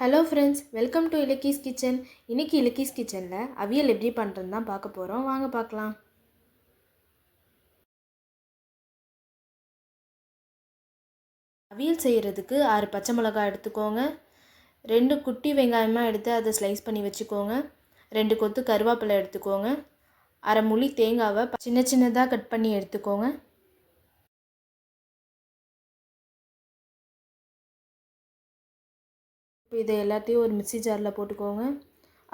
Hello friends welcome to Ilakkis kitchen இன்னைக்கு இலக்கீஸ் கிச்சனில் அவியல் எப்படி பண்ணுறதுன்னு தான் பார்க்க போகிறோம் வாங்க பார்க்கலாம். அவியல் செய்கிறதுக்கு ஆறு பச்சை மிளகாய் எடுத்துக்கோங்க. ரெண்டு குட்டி வெங்காயமாக எடுத்து அதை ஸ்லைஸ் பண்ணி வச்சுக்கோங்க. ரெண்டு கொத்து கருவேப்பிலை எடுத்துக்கோங்க. அரை முழி தேங்காவை சின்ன சின்னதாக கட் பண்ணி எடுத்துக்கோங்க. இப்போ இதை எல்லாத்தையும் ஒரு மிக்சி ஜாரில் போட்டுக்கோங்க.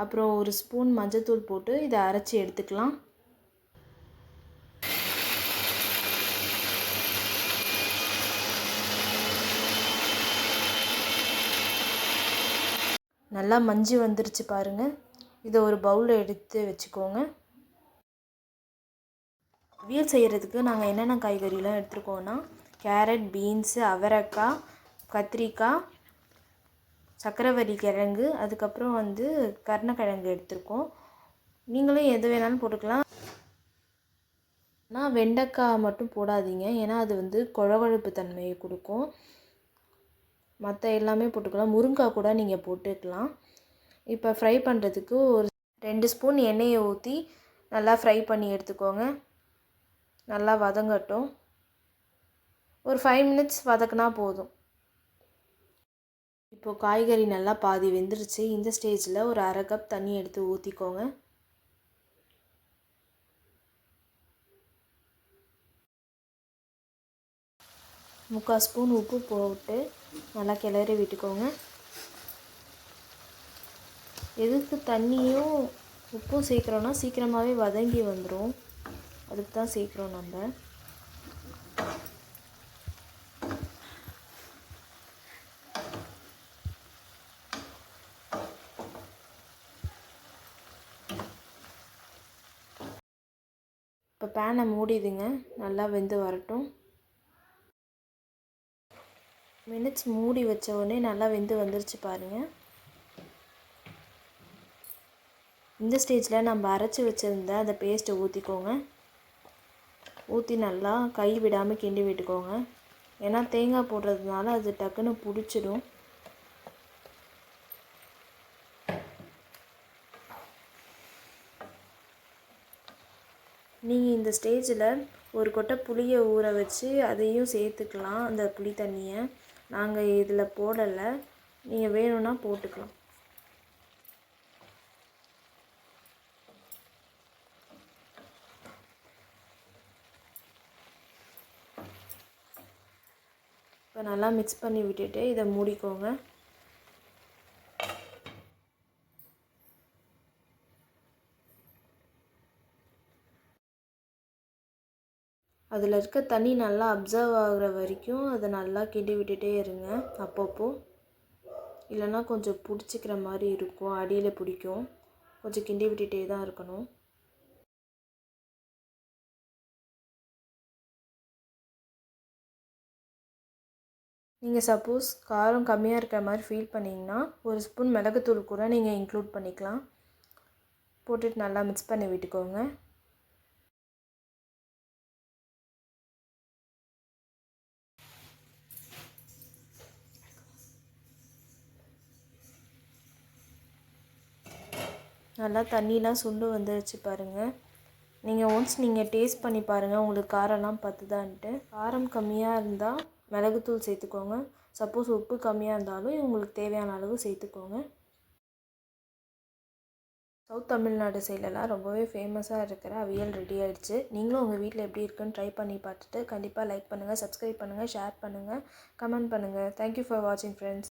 அப்புறம் ஒரு ஸ்பூன் மஞ்சத்தூள் போட்டு இதை அரைச்சி எடுத்துக்கலாம். நல்லா மஞ்சு வந்துருச்சு பாருங்கள் இதை ஒரு பவுலில் எடுத்து வச்சுக்கோங்க. அவியல் செய்கிறதுக்கு நாங்கள் என்னென்ன காய்கறிலாம் எடுத்துருக்கோன்னா கேரட் பீன்ஸு அவரைக்காய் கத்திரிக்காய் சக்கரவள்ளி கிழங்கு அதுக்கப்புறம் வந்து கருணக்கிழங்கு எடுத்திருக்கோம். நீங்களும் எது வேணாலும் போட்டுக்கலாம். ஆனால் வெண்டைக்காய் மட்டும் போடாதீங்க. ஏன்னா அது வந்து குழகுழப்பு தன்மையை கொடுக்கும். மற்ற எல்லாமே போட்டுக்கலாம். முருங்காய் கூட நீங்கள் போட்டுக்கலாம். இப்போ ஃப்ரை பண்ணுறதுக்கு ஒரு ரெண்டு ஸ்பூன் எண்ணெயை ஊற்றி நல்லா ஃப்ரை பண்ணி எடுத்துக்கோங்க. நல்லா வதங்கட்டும். ஒரு ஃபைவ் மினிட்ஸ் வதக்குனா போதும். இப்போது காய்கறி நல்லா பாதி வெந்துருச்சு. இந்த ஸ்டேஜில் ஒரு அரை கப் தண்ணி எடுத்து ஊற்றிக்கோங்க முக்கால் ஸ்பூன் உப்பு போட்டு நல்லா கிளறி விட்டுக்கோங்க. எதுக்கு தண்ணியும் உப்பும் சேர்க்குறோன்னா சீக்கிரமாகவே வதங்கி வந்துடும் அதுக்கு தான் சேர்க்குறோம் நம்ம. இப்போ பேனை மூடிடுங்க. நல்லா வெந்து வரட்டும். மினிட்ஸ் மூடி வச்ச உடனே நல்லா வெந்து வந்துருச்சு பாருங்கள் இந்த ஸ்டேஜில் நம்ம அரைச்சி வச்சுருந்த அந்த பேஸ்ட்டை ஊற்றிக்கோங்க ஊற்றி நல்லா கை விடாமல் கிண்டி விட்டுக்கோங்க. ஏன்னா தேங்காய் போடுறதுனால அது டக்குன்னு பிடிச்சிடும். நீங்கள் இந்த ஸ்டேஜில் ஒரு கொட்டை புளியை ஊற வச்சு அதையும் சேர்த்துக்கலாம் அந்த புளி தண்ணியை. நாங்கள் இதில் போடலை. நீங்கள் வேணும்னா போட்டுக்கலாம். இப்போ நல்லா மிக்ஸ் பண்ணி விட்டுட்டு இதை மூடிக்கோங்க. அதில் இருக்க தண்ணி நல்லா அப்சர்வ் ஆகிற வரைக்கும் அதை நல்லா கிண்டி விட்டுட்டே இருங்க அப்பப்போ. இல்லைன்னா கொஞ்சம் பிடிச்சிக்கிற மாதிரி இருக்கும் அடியில் பிடிக்கும். கொஞ்சம் கிண்டி விட்டுட்டே தான் இருக்கணும். நீங்கள் சப்போஸ் காரம் கம்மியாக இருக்கிற மாதிரி ஃபீல் பண்ணிங்கன்னா ஒரு ஸ்பூன் மிளகுத்தூள் கூட நீங்கள் இன்க்ளூட் பண்ணிக்கலாம். போட்டுட்டு நல்லா மிக்ஸ் பண்ணி விட்டுக்கோங்க. நல்லா தண்ணிலாம் சுண்டு வந்துருச்சு பாருங்கள் நீங்கள் ஒன்ஸ் நீங்கள் டேஸ்ட் பண்ணி பாருங்கள் உங்களுக்கு காரம்லாம் பத்துதான்ட்டு. காரம் கம்மியாக இருந்தால் மிளகுத்தூள் சேர்த்துக்கோங்க. சப்போஸ் உப்பு கம்மியாக இருந்தாலும் உங்களுக்கு தேவையான அளவு சேர்த்துக்கோங்க. சவுத் தமிழ்நாடு சைட்லலாம் ரொம்பவே ஃபேமஸாக இருக்கிற அவியல் ரெடி ஆகிடுச்சு நீங்களும் உங்கள் வீட்டில் எப்படி இருக்குன்னு ட்ரை பண்ணி பார்த்துட்டு கண்டிப்பாக லைக் பண்ணுங்கள் சப்ஸ்கிரைப் பண்ணுங்கள் ஷேர் பண்ணுங்கள் கமெண்ட் பண்ணுங்கள் தேங்க்யூ ஃபார் வாட்சிங் ஃப்ரெண்ட்ஸ்